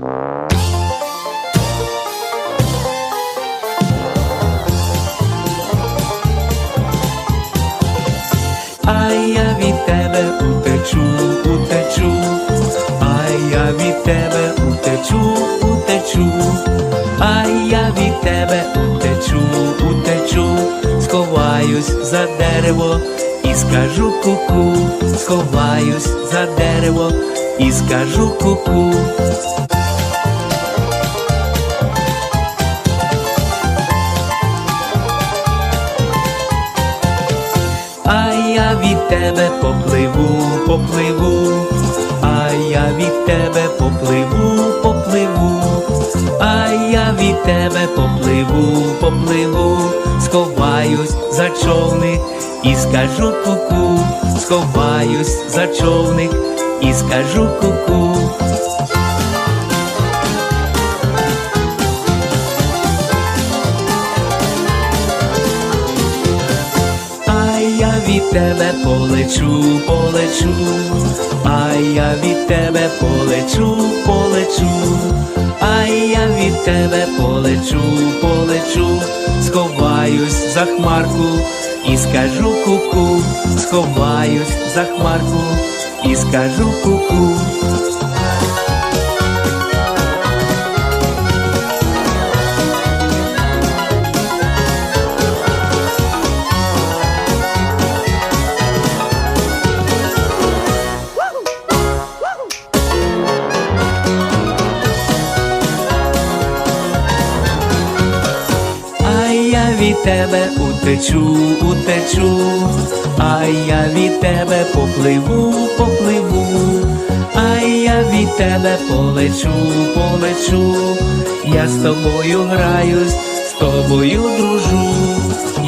А я від тебе утечу, утечу, а я від тебе утечу, утечу, а я від тебе утечу, утечу, сховаюсь за дерево і скажу ку-ку, сховаюсь за дерево і скажу ку-ку. А від тебе попливу, попливу, а я від тебе попливу, попливу, а я від тебе попливу, попливу, сховаюсь за човник і скажу куку, -ку. сховаюсь за човник і скажу ку-ку. А від тебе полечу, полечу, а я від тебе полечу, полечу, а я від тебе полечу, полечу, сховаюсь за хмарку і скажу куку, -ку. сховаюсь за хмарку і скажу ку-ку. А від тебе утечу, утечу, а я від тебе попливу, попливу, а я від тебе полечу, полечу, я з тобою граюсь, з тобою дружу,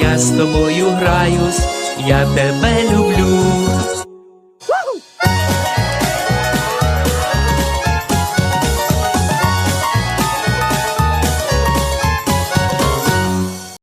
я з тобою граюсь, я тебе люблю.